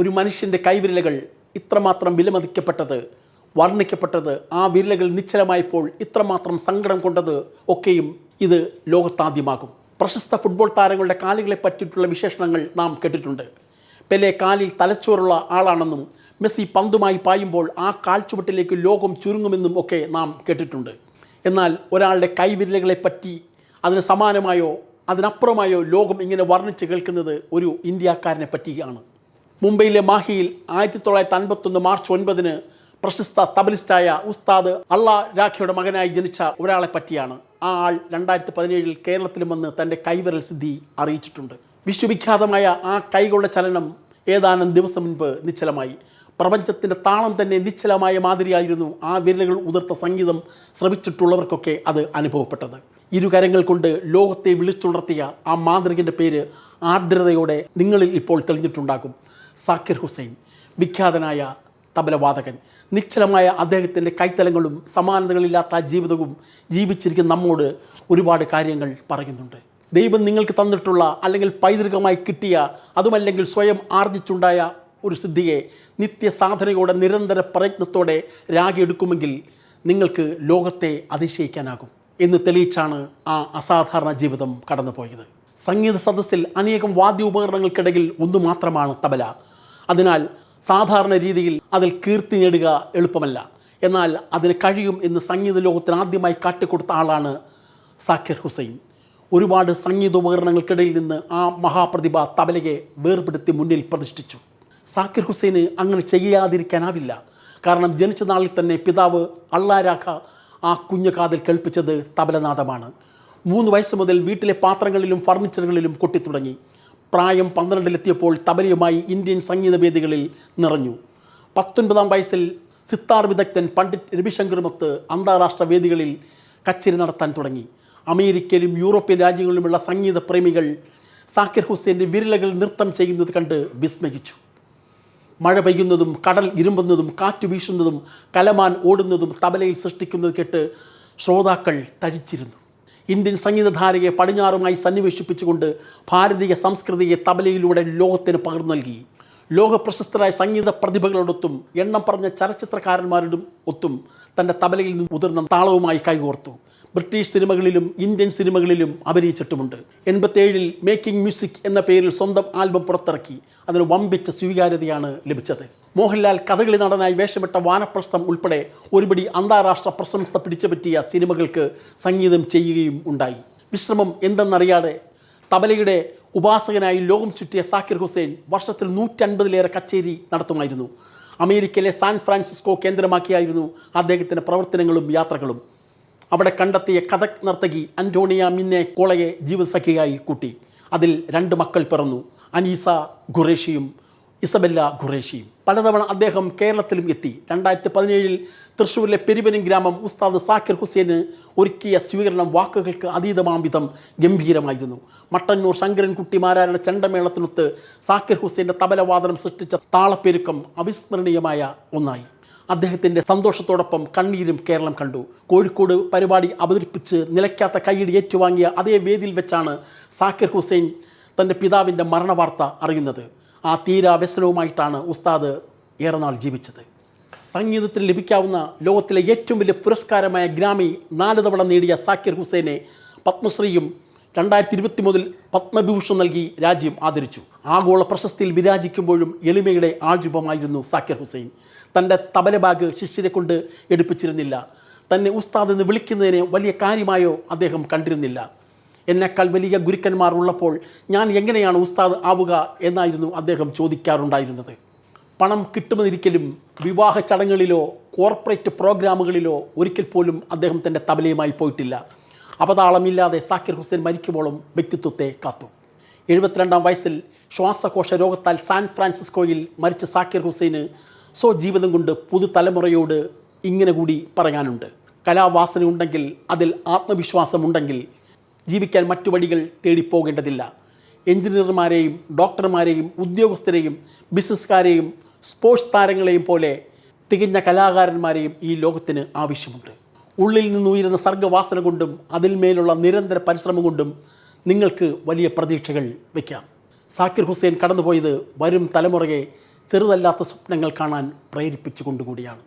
ഒരു മനുഷ്യന്റെ കൈവിരലുകൾ ഇത്രമാത്രം വിലമതിക്കപ്പെട്ടത് വർണിക്കപ്പെട്ടത് ആ വിരലുകൾ നിശ്ചലമായപ്പോൾ ഇത്രമാത്രം സങ്കടം കൊണ്ടത് ഒക്കെയും ഇത് ലോകത്താദ്യമാകും. പ്രശസ്ത ഫുട്ബോൾ താരങ്ങളുടെ കാലുകളെ പറ്റിയിട്ടുള്ള വിശേഷണങ്ങൾ നാം കേട്ടിട്ടുണ്ട്. പെലെ കാലിൽ തലച്ചോറുള്ള ആളാണെന്നും മെസ്സി പന്തുമായി പായുമ്പോൾ ആ കാൽച്ചുവട്ടിലേക്ക് ലോകം ചുരുങ്ങുമെന്നും ഒക്കെ നാം കേട്ടിട്ടുണ്ട്. എന്നാൽ ഒരാളുടെ കൈവിരലുകളെ പറ്റി അതിന് സമാനമായോ അതിനപ്പുറമായോ ലോകം ഇങ്ങനെ വർണിച്ച് കേൾക്കുന്നത് ഒരു ഇന്ത്യക്കാരനെ പറ്റിയാണ്. മുംബൈയിലെ മാഹിയിൽ ആയിരത്തി തൊള്ളായിരത്തി അൻപത്തൊന്ന് മാർച്ച് ഒൻപതിന് പ്രശസ്ത തബലിസ്റ്റായ ഉസ്താദ് അള്ളാ രാഖിയുടെ മകനായി ജനിച്ച ഒരാളെ പറ്റിയാണ് ആ ആൾ രണ്ടായിരത്തി പതിനേഴിൽ കേരളത്തിലും വന്ന് തന്റെ കൈവിരൽ സിദ്ധി അറിയിച്ചിട്ടുണ്ട്. വിശ്വവിഖ്യാതമായ ആ കൈകളുടെ ചലനം ഏതാനും ദിവസം മുൻപ് നിശ്ചലമായി. പ്രപഞ്ചത്തിന്റെ താളം തന്നെ നിശ്ചലമായ മാതിരിയായിരുന്നു ആ വിരലുകൾ ഉതിർത്ത സംഗീതം ശ്രമിച്ചിട്ടുള്ളവർക്കൊക്കെ അത് അനുഭവപ്പെട്ടത്. ഇരുകരങ്ങൾ കൊണ്ട് ലോകത്തെ വിളിച്ചുണർത്തിയ ആ മാന്ത്രികന്റെ പേര് ആർദ്രതയോടെ നിങ്ങളിൽ ഇപ്പോൾ തെളിഞ്ഞിട്ടുണ്ടാകും. സാക്കിർ ഹുസൈൻ വിഖ്യാതനായ തബലവാദകൻ നിശ്ചലമായ അദ്ദേഹത്തിന്റെ കൈത്തലങ്ങളും സമാനതകളില്ലാത്ത ജീവിതവും ജീവിച്ചിരിക്കുന്ന നമ്മോട് ഒരുപാട് കാര്യങ്ങൾ പറയുന്നുണ്ട്. ദൈവം നിങ്ങൾക്ക് തന്നിട്ടുള്ള അല്ലെങ്കിൽ പൈതൃകമായി കിട്ടിയ അതുമല്ലെങ്കിൽ സ്വയം ആർജിച്ചുണ്ടായ ഒരു സിദ്ധിയെ നിത്യസാധനയോടെ നിരന്തര പ്രയത്നത്തോടെ രാഗിയെടുക്കുമെങ്കിൽ നിങ്ങൾക്ക് ലോകത്തെ അതിശയിക്കാനാകും എന്ന് തെളിയിച്ചാണ് ആ അസാധാരണ ജീവിതം കടന്നുപോയത്. സംഗീത സദസ്സിൽ അനേകം വാദ്യോപകരണങ്ങൾക്കിടയിൽ ഒന്നു മാത്രമാണ് തബല. അതിനാൽ സാധാരണ രീതിയിൽ അതിൽ കീർത്തി നേടുക എളുപ്പമല്ല. എന്നാൽ അതിന് കഴിയും എന്ന് സംഗീത ലോകത്തിന് ആദ്യമായി കാട്ടിക്കൊടുത്ത ആളാണ് സാക്കിർ ഹുസൈൻ. ഒരുപാട് സംഗീതോപകരണങ്ങൾക്കിടയിൽ നിന്ന് ആ മഹാപ്രതിഭ തബലയെ വേർപെടുത്തി മുന്നിൽ പ്രതിഷ്ഠിച്ചു. സാക്കിർ ഹുസൈന് അങ്ങനെ ചെയ്യാതിരിക്കാനാവില്ല. കാരണം ജനിച്ച നാളിൽ തന്നെ പിതാവ് അള്ളാരാഖ ആ കുഞ്ഞു കാതിൽ കേൾപ്പിച്ചത് തബലനാദമാണ് മൂന്ന് വയസ്സ് മുതൽ വീട്ടിലെ പാത്രങ്ങളിലും ഫർണിച്ചറുകളിലും കൊട്ടിത്തുടങ്ങി. പ്രായം പന്ത്രണ്ടിലെത്തിയപ്പോൾ തബലയുമായി ഇന്ത്യൻ സംഗീതവേദികളിൽ നിറഞ്ഞു. പത്തൊൻപതാം വയസ്സിൽ സിത്താർ വിദഗ്ധൻ പണ്ഡിറ്റ് രവിശങ്കർ മത്ത് അന്താരാഷ്ട്ര വേദികളിൽ കച്ചേരി നടത്താൻ തുടങ്ങി. അമേരിക്കയിലും യൂറോപ്യൻ രാജ്യങ്ങളിലുമുള്ള സംഗീത പ്രേമികൾ സാക്കിർ ഹുസൈന്റെ വിരലകൾ നൃത്തം ചെയ്യുന്നത് കണ്ട് വിസ്മയിച്ചു. മഴ പെയ്യുന്നതും കടൽ ഇരുമ്പുന്നതും കാറ്റ് വീശുന്നതും കലമാൻ ഓടുന്നതും തബലയിൽ സൃഷ്ടിക്കുന്നത് കേട്ട് ശ്രോതാക്കൾ തഴിച്ചിരുന്നു ഇന്ത്യൻ സംഗീതധാരയെ പടിഞ്ഞാറുമായി സന്നിവേശിപ്പിച്ചുകൊണ്ട് ഭാരതീയ സംസ്കൃതിയെ തബലയിലൂടെ ലോകത്തിന് പകർന്നു നൽകി. ലോകപ്രശസ്തരായ സംഗീത പ്രതിഭകളോടൊത്തും എണ്ണം പറഞ്ഞ ചലച്ചിത്രകാരന്മാരോടും ഒത്തും തന്റെ തബലയിൽ നിന്ന് മുതിർന്ന താളവുമായി കൈകോർത്തു. ബ്രിട്ടീഷ് സിനിമകളിലും ഇന്ത്യൻ സിനിമകളിലും അഭിനയിച്ചിട്ടുമുണ്ട്. എൺപത്തേഴിൽ മേക്കിംഗ് മ്യൂസിക് എന്ന പേരിൽ സ്വന്തം ആൽബം പുറത്തിറക്കി. അതിന് വമ്പിച്ച സ്വീകാര്യതയാണ് ലഭിച്ചത്. മോഹൻലാൽ കഥകളി നടനായി വേഷമിട്ട വാനപ്രസ്ഥം ഉൾപ്പെടെ ഒരുപടി അന്താരാഷ്ട്ര പ്രശംസ പിടിച്ചുപറ്റിയ സിനിമകൾക്ക് സംഗീതം ചെയ്യുകയും ഉണ്ടായി. വിശ്രമം എന്തെന്നറിയാതെ തബലയുടെ ഉപാസകനായി ലോകം ചുറ്റിയ സാക്കിർ ഹുസൈൻ വർഷത്തിൽ നൂറ്റൻപതിലേറെ കച്ചേരി നടത്തുമായിരുന്നു. അമേരിക്കയിലെ സാൻ ഫ്രാൻസിസ്കോ കേന്ദ്രമാക്കിയായിരുന്നു അദ്ദേഹത്തിന്റെ പ്രവർത്തനങ്ങളും യാത്രകളും. അവിടെ കണ്ടെത്തിയ കഥക് നർത്തകി അന്റോണിയ മിന്നെ കോളയെ ജീവസഖിയായി കൂട്ടി. അതിൽ രണ്ട് മക്കൾ പിറന്നു. അനീസ ഖുറേഷിയും ഇസബെല്ല ഖുറേഷിയും. പലതവണ അദ്ദേഹം കേരളത്തിലും എത്തി. രണ്ടായിരത്തി പതിനേഴിൽ തൃശ്ശൂരിലെ പെരുവനും ഗ്രാമം ഉസ്താദ് സാക്കിർ ഹുസൈന് ഒരുക്കിയ സ്വീകരണം വാക്കുകൾക്ക് അതീതമാം വിധം ഗംഭീരമായിരുന്നു. മട്ടന്നൂർ ശങ്കരൻകുട്ടിമാരാരുടെ ചെണ്ടമേളത്തിനൊത്ത് സാക്കിർ ഹുസൈന്റെ തബലവാദനം സൃഷ്ടിച്ച താളപ്പെരുക്കം അവിസ്മരണീയമായ ഒന്നായി. അദ്ദേഹത്തിന്റെ സന്തോഷത്തോടൊപ്പം കണ്ണീരും കേരളം കണ്ടു. കോഴിക്കോട് പരിപാടി അവതരിപ്പിച്ച് നിലയ്ക്കാത്ത കൈയടി ഏറ്റുവാങ്ങിയ അതേ വേദിയിൽ വെച്ചാണ് സാക്കിർ ഹുസൈൻ തന്റെ പിതാവിന്റെ മരണവാർത്ത അറിയുന്നത്. ആ തീരാ വ്യസനവുമായിട്ടാണ് ഉസ്താദ് ഏറെ നാൾ ജീവിച്ചത്. സംഗീതത്തിന് ലഭിക്കാവുന്ന ലോകത്തിലെ ഏറ്റവും വലിയ പുരസ്കാരമായ ഗ്രാമി നാല് തവണ നേടിയ സാക്കിർ ഹുസൈനെ പത്മശ്രീയും രണ്ടായിരത്തി ഇരുപത്തി മുതൽ പത്മഭൂഷൺ നൽകി രാജ്യം ആദരിച്ചു. ആഗോള പ്രശസ്തിയിൽ വിരാജിക്കുമ്പോഴും എളിമയുടെ ആൾരൂപമായിരുന്നു സാക്കിർ ഹുസൈൻ. തന്റെ തബല ബാഗ് ശിഷ്യരെ കൊണ്ട് എടുപ്പിച്ചിരുന്നില്ല. തന്നെ ഉസ്താദ് എന്ന് വിളിക്കുന്നതിനെ വലിയ കാര്യമായോ അദ്ദേഹം കണ്ടിരുന്നില്ല. എന്നെക്കാൾ വലിയ ഗുരുക്കന്മാർ ഉള്ളപ്പോൾ ഞാൻ എങ്ങനെയാണ് ഉസ്താദ് ആവുക എന്നായിരുന്നു അദ്ദേഹം ചോദിക്കാറുണ്ടായിരുന്നത്. പണം കിട്ടുമെന്നിരിക്കലും വിവാഹ ചടങ്ങുകളിലോ കോർപ്പറേറ്റ് പ്രോഗ്രാമുകളിലോ ഒരിക്കൽ പോലും അദ്ദേഹം തന്റെ തബലയുമായി പോയിട്ടില്ല. അപതാളമില്ലാതെ സാക്കിർ ഹുസൈൻ മരിക്കുമ്പോഴും വ്യക്തിത്വത്തെ കാത്തു. എഴുപത്തിരണ്ടാം വയസ്സിൽ ശ്വാസകോശ രോഗത്താൽ സാൻ ഫ്രാൻസിസ്കോയിൽ മരിച്ച സാക്കിർ ഹുസൈന് സ്വജീവിതം കൊണ്ട് പുതുതലമുറയോട് ഇങ്ങനെ കൂടി പറയാനുണ്ട്. കലാവാസന ഉണ്ടെങ്കിൽ അതിൽ ആത്മവിശ്വാസമുണ്ടെങ്കിൽ ജീവിക്കാൻ മറ്റു വഴികൾ തേടിപ്പോകേണ്ടതില്ല. എഞ്ചിനീയർമാരെയും ഡോക്ടർമാരെയും ഉദ്യോഗസ്ഥരെയും ബിസിനസ്സുകാരെയും സ്പോർട്സ് താരങ്ങളെയും പോലെ തികഞ്ഞ കലാകാരന്മാരെയും ഈ ലോകത്തിന് ആവശ്യമുണ്ട്. ഉള്ളിൽ നിന്ന് ഉയരുന്ന സർഗവാസന കൊണ്ടും അതിന്മേലുള്ള നിരന്തര പരിശ്രമം കൊണ്ടും നിങ്ങൾക്ക് വലിയ പ്രതീക്ഷകൾ വയ്ക്കാം സാക്കിർ ഹുസൈൻ കടന്നുപോയത് വരും തലമുറയെ ചെറുതല്ലാത്ത സ്വപ്നങ്ങൾ കാണാൻ പ്രേരിപ്പിച്ചുകൊണ്ടുകൂടിയാണ്.